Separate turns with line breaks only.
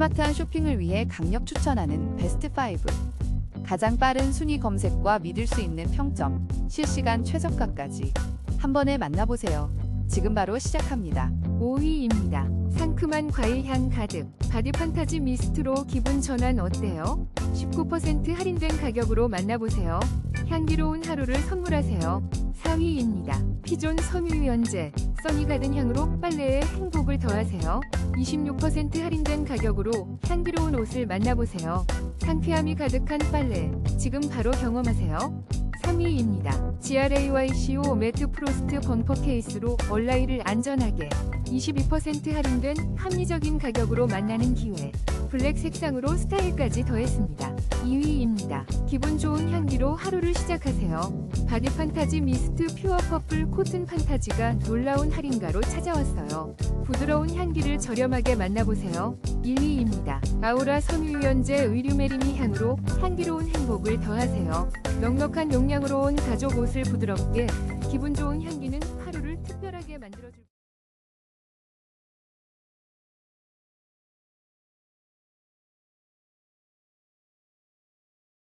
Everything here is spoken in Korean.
스마트한 쇼핑을 위해 강력 추천하는 베스트 5. 가장 빠른 순위 검색과 믿을 수 있는 평점, 실시간 최저가까지 한 번에 만나보세요. 지금 바로 시작합니다.
5위입니다. 상큼한 과일 향 가득 바디 판타지 미스트로 기분 전환 어때요? 19% 할인된 가격으로 만나보세요. 향기로운 하루를 선물하세요. 4위입니다. 피존 섬유유연제 써니 가든 향으로 빨래에 행복을 더하세요. 26% 할인된 가격으로 향기로운 옷을 만나보세요. 상쾌함이 가득한 빨래 지금 바로 경험하세요. 3위입니다. GRAYCO 매트 프로스트 범퍼 케이스로 얼라이를 안전하게 22% 할인된 합리적인 가격으로 만나는 기회. 블랙 색상으로 스타일까지 더했습니다. 2위입니다. 기분 좋은 향기로 하루를 시작하세요. 바디 판타지 미스트 퓨어 퍼플 코튼 판타지가 놀라운 할인가로 찾아왔어요. 부드러운 향기를 저렴하게 만나보세요. 1위입니다. 아우라 섬유유연제 의류메리미 향으로 향기로운 행복을 더하세요. 넉넉한 용량으로 온 가족 옷을 부드럽게 기분 좋은 향기는 하루를 특별하게 만들어줄